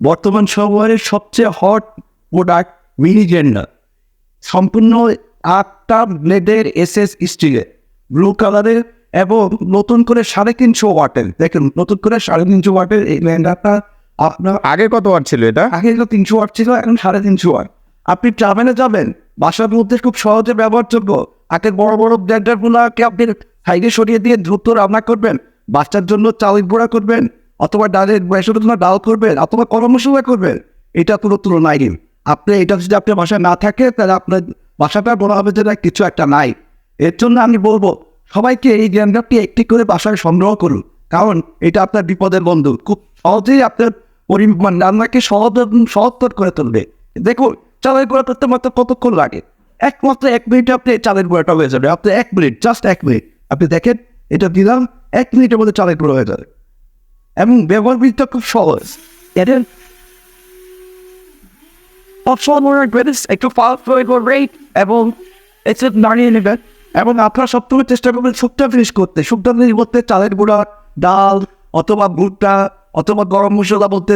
বর্তমান সময়ের সবচেয়ে হট প্রোডাক্ট মিনি গ্রাইন্ডার সম্পূর্ণ আটটা ব্লেডের এস এস স্টিলের ব্লু কালারের এবং নতুন করে সাড়ে তিনশো ওয়াটের। দেখেন নতুন করে সাড়ে তিনশো ওয়াটের এই গ্রাইন্ডারটা আপনার আগে কত ওয়াট ছিল এটা? আগে তো তিনশো ওয়াট ছিল এখন সাড়ে তিনশো ওয়াট আপনি ট্রাভেলে যাবেন বাসার মধ্যে খুব সহজে ব্যবহারযোগ্য। আগে বড় বড় ব্লেন্ডার গুলাকে আপনি সাইডে সরিয়ে দিয়ে দ্রুত রান্না করবেন বাচ্চার জন্য চাউল গুঁড়া করবেন অথবা ডালের বয়সের জন্য ডাল করবেন অথবা মশলা করবেন এটা কোনো তুলনায় নেই। আপনি এটা যদি আপনার বাসায় না থাকে, তাহলে আপনার বাসাটা বলা হবে যে না, কিছু একটা নাই। এর জন্য আমি বলব, সবাইকে এই গ্রাইন্ডারটি একটি করে বাসায় সংগ্রহ করুন। কারণ এটা আপনার বিপদের বন্ধু। খুব সহজেই আপনার পরিমাণ রান্নাকে সহজ এবং সহজতর করে তুলবে। দেখুন, চালের গুঁড়া করতে মাত্র কতক্ষণ লাগে? একমাত্র এক মিনিটে আপনি চালের গুঁড়াটা হয়ে যাবে। আপনি এক মিনিট জাস্ট এক মিনিট। আপনি দেখেন, এটা দিলাম, এক মিনিটের মধ্যে চালের গুঁড়ো হয়ে যাবে। এবং ব্যবহার বিদ্যা খুব সহজ। এদের একটু এবং এসে নেবেন এবং আপনারা সবসময় চেষ্টা করবেন শুকটা ফিনিশ করতে। শুকটা ফিনিশ করতে চালের গুঁড়া, ডাল অথবা ভুট্টা অথবা গরম মশলা বলতে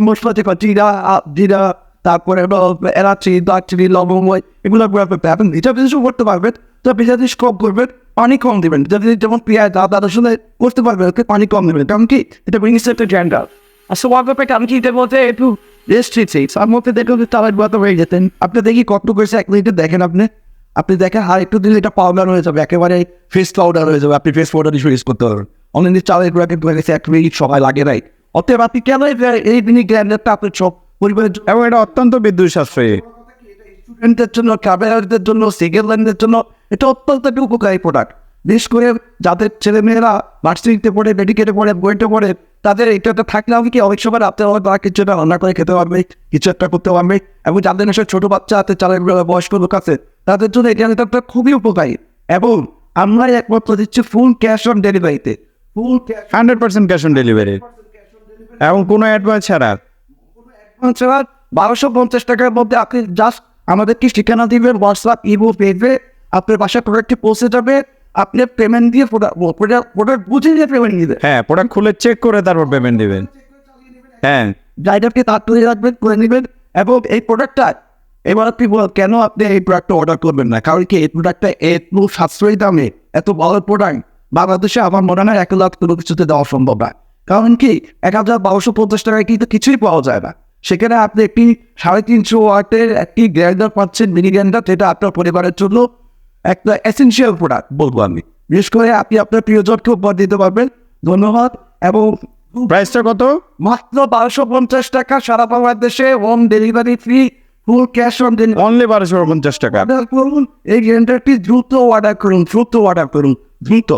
মশলা থেকে জিরা জিরা, তারপরে এলাচি, দারচিনি, লবঙ্গ, এগুলো গুঁড়া করতে। এখন এটা বিশেষ করতে পারবেন। তো পেঁয়াজি কম করবেন। পানি কম দেবেন। যদি যেমন পেঁয়াজ আদা রসুনে করতে পারবেন, ওকে পানি কম দেবেন। কারণ কি? এটা ব্রিংস একটা আসলে ওয়ার্কআপে কারণ কি? এটার মধ্যে একটু তার মধ্যে দেখুন যে তালের হয়ে যেতেন আপনি দেখি কত করেছে, এক মিনিটে দেখেন আপনি। আপনি দেখেন আর একটু দিলে এটা পাউডার হয়ে যাবে। একেবারে ফেস পাউডার হয়ে যাবে। আপনি ফেস পাউডার হিসেবে ইউজ করতে পারবেন। অনলাইনে চালের গুঁড়া কিন্তু এক মিনিট সময় লাগে নাই। অতএব আপনি কেন এই- এই মিনি গ্র্যান্ডারটা আপনার সব পরিবারের এবং এটা অত্যন্ত বিদ্যুৎ সাশ্রয়ী স্টুডেন্টদের জন্য জন্য জন্য এটা অত্যন্ত একটা উপকারী প্রোডাক্ট বিশেষ করে যাদের ছেলেমেয়েরা ভার্সিটিতে পড়ে মেডিকেলে পড়ে বইতে পড়ে তাদের এটা থাকলে হবে কি অনেক সময় রাতে হবে তারা কিছু একটা রান্না করে খেতে পারবে কিছু একটা করতে পারবে। এবং যাদের এসে ছোটো বাচ্চা আছে চালের বয়স্ক লোক আছে তাদের জন্য এটা এটা খুবই উপকারী। এবং আমরা একমাত্র দিচ্ছি ফুল ক্যাশ অন ডেলিভারিতে full hundred percent cash on delivery এবং কোনো অ্যাডভান্স ছাড়া। ছাড়া বারোশো পঞ্চাশ টাকার মধ্যে আপনি জাস্ট আমাদেরকে ঠিকানা দিবেন হোয়াটসঅ্যাপ ইবো পেজে আপনার বাসায় প্রোডাক্টটি পৌঁছে যাবে আপনি পেমেন্ট দিয়ে প্রোডাক্ট প্রোডাক্ট বুঝে দিয়ে পেমেন্ট দিবেন হ্যাঁ প্রোডাক্ট খুলে চেক করে তারপর পেমেন্ট দিবেন। হ্যাঁ। ড্রাইভারকে তার তুলে রাখবেন করে নেবেন এবং এই প্রোডাক্টটা এবার আপনি বল কেন আপনি এই প্রোডাক্টটা অর্ডার করবেন না? কারণ কি এই প্রোডাক্টটা এত সাশ্রয়ী দামে এত ভালো প্রোডাক্ট বাংলাদেশে আমার মনে হয় এক লাখ কোনো কিছুতে দেওয়া সম্ভব না। কারণ কি এক হাজার বারোশো পঞ্চাশ টাকায় কিন্তু কিছুই পাওয়া যায় না। সেখানে আপনি একটি সাড়ে তিনশো ওয়াটের একটি গ্রাইন্ডার পাচ্ছেন মিনি গ্রাইন্ডার যেটা আপনার পরিবারের জন্য একটা এসেন্সিয়াল প্রোডাক্ট বলব আমি। বিশেষ করে আপনি আপনার প্রিয়জনকে উপহার দিতে পারবেন। ধন্যবাদ। এবং প্রাইসটা কত? মাত্র বারোশো পঞ্চাশ টাকা সারা বাংলাদেশে home delivery free full cash on delivery only বারোশো পঞ্চাশ টাকা। করুন এই গ্যান্ডারটি দ্রুত অর্ডার করুন দ্রুত অর্ডার করুন দ্রুত।